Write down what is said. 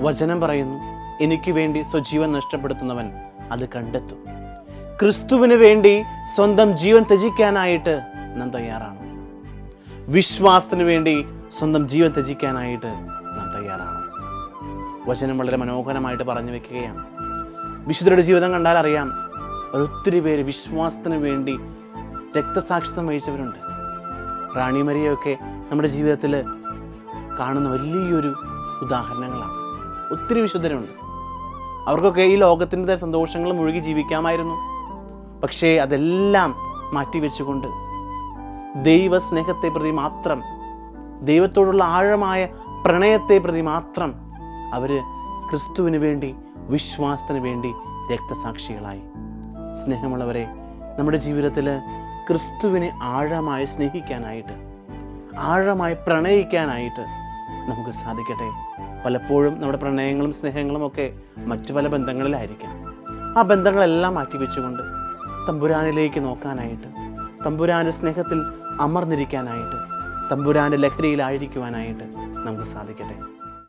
വചനം പറയുന്നു. എനിക്ക് വേണ്ടി സ്വജീവൻ നഷ്ടപ്പെടുത്തുന്നവൻ അത് കണ്ടെത്തും. ക്രിസ്തുവിന് വേണ്ടി സ്വന്തം ജീവൻ ത്യജിക്കാനായിട്ട് നാം തയ്യാറാണ്. വിശ്വാസത്തിന് വേണ്ടി സ്വന്തം ജീവൻ ത്യജിക്കാനായിട്ട് നാം തയ്യാറാണ്. വചനം വളരെ മനോഹരമായിട്ട് പറഞ്ഞു വെക്കുകയാണ്. വിശുദ്ധരുടെ ജീവിതം കണ്ടാൽ അറിയാം ഒത്തിരി പേര് വിശ്വാസത്തിന് വേണ്ടി രക്തസാക്ഷിത്വം വഹിച്ചവരുണ്ട്. റാണിമരിയൊക്കെ നമ്മുടെ ജീവിതത്തിൽ കാണുന്ന വലിയൊരു ഉദാഹരണങ്ങളാണ്. ഒത്തിരി വിശുദ്ധരുണ്ട്. അവർക്കൊക്കെ ഈ ലോകത്തിന്റെ സന്തോഷങ്ങൾ മുഴുകി ജീവിക്കാമായിരുന്നു. പക്ഷേ അതെല്ലാം മാറ്റിവെച്ചുകൊണ്ട് ദൈവസ്നേഹത്തെ പ്രതി മാത്രം ദൈവത്തോടുള്ള ആഴമായ പ്രണയത്തെ പ്രതി മാത്രം അവർ ക്രിസ്തുവിന് വേണ്ടി വിശ്വാസത്തിന് വേണ്ടി രക്തസാക്ഷികളായി. സ്നേഹമുള്ളവരെ നമ്മുടെ ജീവിതത്തിൽ ക്രിസ്തുവിനെ ആഴമായി സ്നേഹിക്കാനായിട്ട് ആഴമായി പ്രണയിക്കാനായിട്ട് നമുക്ക് സാധിക്കട്ടെ. പലപ്പോഴും നമ്മുടെ പ്രണയങ്ങളും സ്നേഹങ്ങളും ഒക്കെ മറ്റു പല ബന്ധങ്ങളിലായിരിക്കാം. ആ ബന്ധങ്ങളെല്ലാം മാറ്റിവെച്ചുകൊണ്ട് തമ്പുരാനിലേക്ക് നോക്കാനായിട്ട് തമ്പുരാന്റെ സ്നേഹത്തിൽ അമർന്നിരിക്കാനായിട്ട് തമ്പുരാന്റെ ലഹരിയിലായിരിക്കുവാനായിട്ട് നമുക്ക് സാധിക്കട്ടെ.